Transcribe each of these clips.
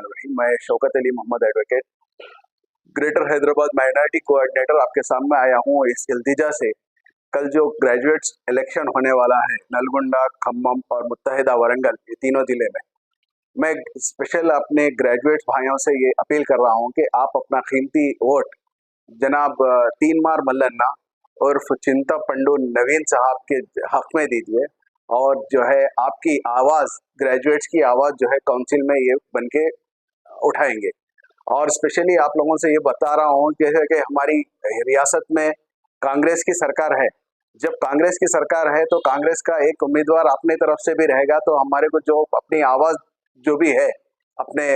मैं Shaukat Ali Mohammed advocate greater Hyderabad minority coordinator आपके सामने आया हूँ इस इल्तिजा से। कल जो ग्रेजुएट्स इलेक्शन होने वाला है, नलगुंडा, खम्मम और मुत्तहिदा वरंगल, ये तीनों ज़िले में। मैं स्पेशल अपने ग्रेजुएट्स भाइयों से ये अपील कर रहा हूँ कि आप अपना कीमती वोट जनाब तीन मार मल्लन्ना और चिंता पंडू नवीन साहब के हक में दीजिए और जो है आपकी आवाज़ ग्रेजुएट्स की आवाज़ जो है काउंसिल में ये बन के उठाएँगे। और स्पेशली आप लोगों से ये बता रहा हूँ जैसे कि हमारी रियासत में कांग्रेस की सरकार है। जब कांग्रेस की सरकार है तो कांग्रेस का एक उम्मीदवार अपने तरफ़ से भी रहेगा तो हमारे को जो अपनी आवाज़ जो भी है अपने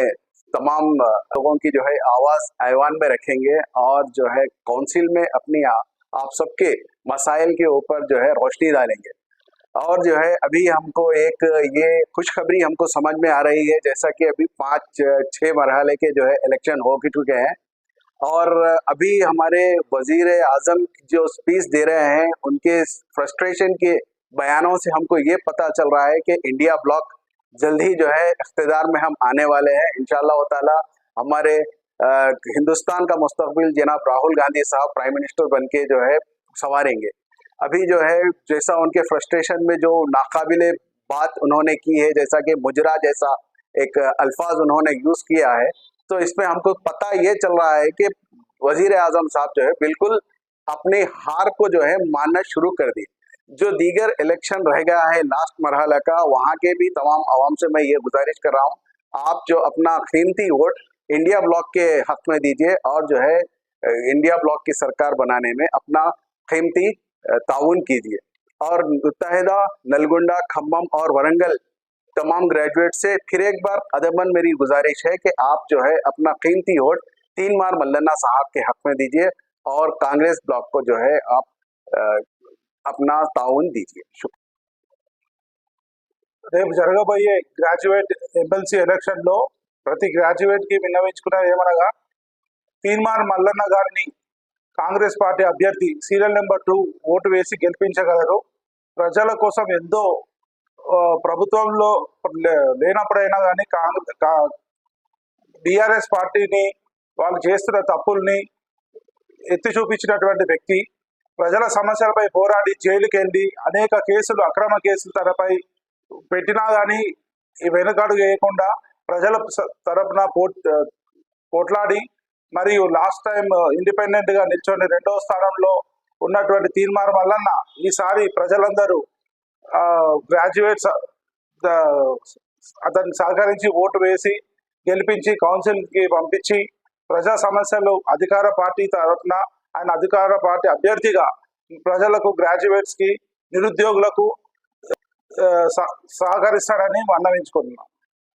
तमाम लोगों की जो है आवाज़ ऐवान में रखेंगे और जो है काउंसिल में अपनी आ, आप सबके मसाइल के ऊपर जो है रोशनी डालेंगे। और जो है, अभी हमको एक ये खुशखबरी हमको समझ में आ रही है, जैसा कि अभी पाँच छः मरहले के जो है इलेक्शन हो चुके हैं। और अभी हमारे वज़ीर आज़म जो स्पीच दे रहे हैं, उनके फ्रस्ट्रेशन के बयानों से हमको ये पता चल रहा है कि इंडिया ब्लॉक जल्द ही जो है इकतदार में हम आने वाले हैं। इन ताला हमारे हिंदुस्तान का मुस्तबिल जनाब राहुल गांधी साहब प्राइम मिनिस्टर बन के जो है संवारेंगे। अभी जो है, जैसा उनके फ्रस्ट्रेशन में जो नाकाबिले बात उन्होंने की है, जैसा कि मुजरा जैसा एक अल्फाज उन्होंने यूज़ किया है तो इसमें हमको पता ये चल रहा है कि वज़ीर आज़म साहब जो है, बिल्कुल अपनी हार को जो है मानना शुरू कर दी जो दीगर इलेक्शन रह गया है लास्ट मरहला का, वहाँ के भी तमाम आवाम से मैं ये गुजारिश कर रहा हूँ, आप जो अपना कीमती वोट इंडिया ब्लॉक के हक में दीजिए और जो है इंडिया ब्लॉक की सरकार बनाने में अपना कीमती ताउन कीजिए और मुतहदा नलगुंडा खम्मम और वरंगल तमाम ग्रेजुएट से फिर एक बार अदबन मेरी गुजारिश है कि आप जो है अपना कीमती वोट तीन मार मल्लना साहब के हक में दीजिए और कांग्रेस ब्लॉक को जो है आप अ, अपना ताउन दीजिए शुक्रिया రేపు జరగబోయే గ్రాడ్యుయేట్ ఎమ్మెల్సీ ఎలక్షన్ లో ప్రతి గ్రాడ్యుయేట్ కి విన్నవించుకున్నది ఏమనగా తీన్మార్ మల్లన్న గారిని కాంగ్రెస్ పార్టీ అభ్యర్థి సీరియల్ నెంబర్ టూ ఓటు వేసి గెలిపించగలరు. ప్రజల కోసం ఎంతో ప్రభుత్వంలో లే- లేనప్పుడైనా కానీ కాంగ్రెస్ బీఆర్ఎస్ పార్టీని వాళ్ళు చేస్తున్న తప్పుల్ని ఎత్తి చూపించినటువంటి వ్యక్తి ప్రజల సమస్యలపై పోరాడి జైలుకి వెళ్ళి అనేక కేసులు అక్రమ కేసులు తనపై పెట్టినా కానీ ఈ వెనుకడుగు వేయకుండా ప్రజల తరపున పోట్ పోట్లాడి మరియు లాస్ట్ టైం ఇండిపెండెంట్గా నిల్చొని రెండవ స్థానంలో ఉన్నటువంటి తీర్మానం వలన ఈసారి ప్రజలందరూ uh, గ్రాడ్యుయేట్స్ uh, అతన్ని సహకరించి ఓటు వేసి గెలిపించి కౌన్సిల్కి పంపించి ప్రజా సమస్యలు అధికార పార్టీ తరఫున ఆయన అధికార పార్టీ అభ్యర్థిగా ప్రజలకు గ్రాడ్యుయేట్స్కి నిరుద్యోగులకు uh, సహకరిస్తాడని మన్నవించుకుంటున్నాం.